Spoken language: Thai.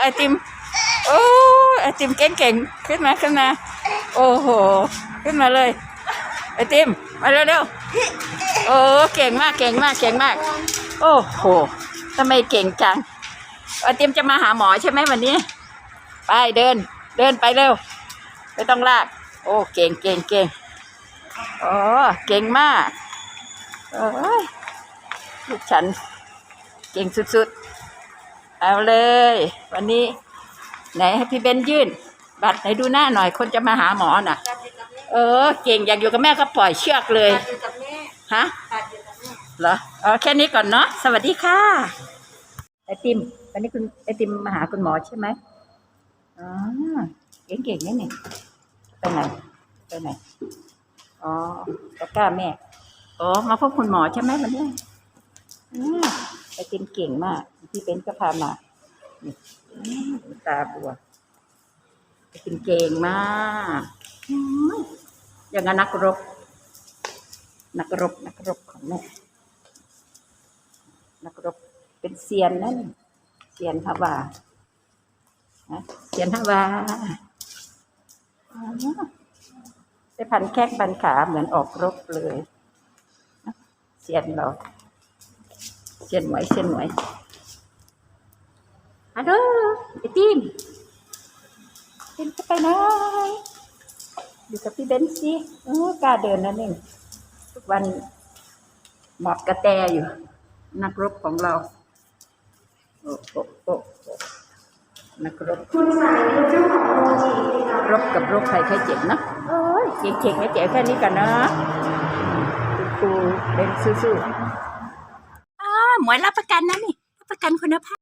ไอติม โอ้ไอติมเก่งๆขึ้นมาขึ้นมา โอ้โห ขึ้นมาเลย ไอติม มาเร็วๆโอ้เก่งมากเก่งมากเก่งมาก โอ้โหทำไมเก่งจังไอติมจะมาหาหมอใช่ไหมวันนี้ ไปเดิน เดินไปเร็ว ไม่ต้องลาก โอ้เก่งเก่งเก่งโอ้เก่งมากโอ้ยลูกฉัน เก่งสุดๆ เอาเลย วันนี้ ไหนให้พี่เบนยื่น บัตรไหนดูหน้าหน่อย คนจะมาหาหมอน่ะ เออ เก่งอยากอยู่กับแม่ก็ปล่อยเชือกเลยตัดอยู่กับแม่ฮะตัดอยู่กับแม่เหรอเอาแค่นี้ก่อนเนาะสวัสดีค่ะไอติมวันนี้คุณไอติมมาหาคุณหมอใช่ไหมอ๋อเก่งๆนี่นี่ไปไหนไปไหนอ๋อตะกร้าแม่อ๋อมาพบคุณหมอใช่ไหมวันนี้อืมไอติมเก่งมาก พี่เบนก็พามานี่ตาบัวไอติมเก่งมากอย่างนักรบ นักรบ นักรบของแม่นักรบเป็นเซียนนั่นเซียนฮาวาเซียนฮาวาได้พันแข้งพันขาเหมือนออกรบเลยเซียนเราเซียนไหวเซียนไหว ฮัลโหลไอติมติมจะไปไหนอยู่กับพี่เบนซ์สิโอ้กล้าเดินนั่นเองทุกวันหมอบกระแตอยู่ นักรบของเราโอ้โอ้โอ้โอ้นักรบคุณสายเป็นเจ้าของโมจิค่รบกับโรคภัยไข้เจ็บนะโอ้ยเก่งๆนะเจ๋แค่นี้กันนะครูเล่นสู้ๆอ่าหมวยรับประกันนะนี่รับประกันคุณภาพ